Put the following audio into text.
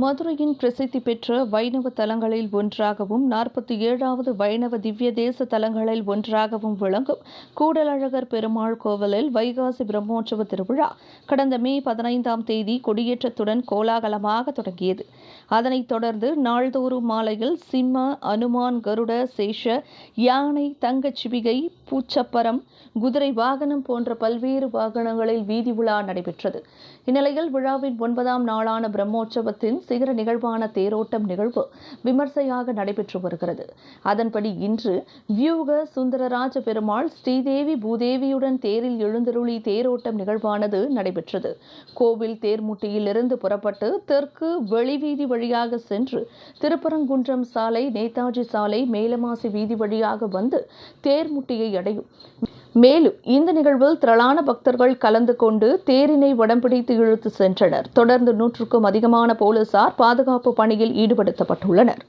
மதுரையின் பிரசித்தி பெற்ற வைணவ தலங்களில் ஒன்றாகவும் நாற்பத்தி ஏழாவது வைணவ திவ்ய தேச தலங்களில் ஒன்றாகவும் விளங்கும் கூடலழகர் பெருமாள் கோவிலில் வைகாசி பிரம்மோற்சவ திருவிழா கடந்த மே பதினைந்தாம் தேதி கொடியேற்றத்துடன் கோலாகலமாக தொடங்கியது. அதனைத் தொடர்ந்து நாள்தோறும் மாலையில் சிம்ம அனுமான் கருட சேஷ யானை தங்கச் சிவிகை பூச்சப்பரம் குதிரை வாகனம் போன்ற பல்வேறு வாகனங்களில் வீதி உலா நடைபெற்றது. இந்நிலையில் விழாவின் ஒன்பதாம் நாளான பிரம்மோற்சவத்தின் சிகர நிகழ்வான தேரோட்டம் நிகழ்வு விமர்சையாக நடைபெற்று வருகிறது. அதன்படி இன்று வியூக சுந்தரராஜ பெருமாள் ஸ்ரீதேவி பூதேவியுடன் தேரில் எழுந்தருளி தேரோட்டம் நிகழ்வானது நடைபெற்றது. கோவில் தேர்முட்டியிலிருந்து புறப்பட்டு தெற்கு வெளிவீதி வழியாக சென்று திருப்பரங்குன்றம் சாலை நேதாஜி சாலை மேலமாசி வீதி வழியாக வந்து தேர்முட்டியை அடையும். மேலும் இந்த நிகழ்வில் திரளான பக்தர்கள் கலந்து கொண்டு தேரினை வடம்பிடித்து இழுத்து சென்றனர். தொடர்ந்து நூற்றுக்கும் அதிகமான போலீஸ் போலீசார் பாதுகாப்பு பணியில் ஈடுபடுத்தப்பட்டுள்ளனர்.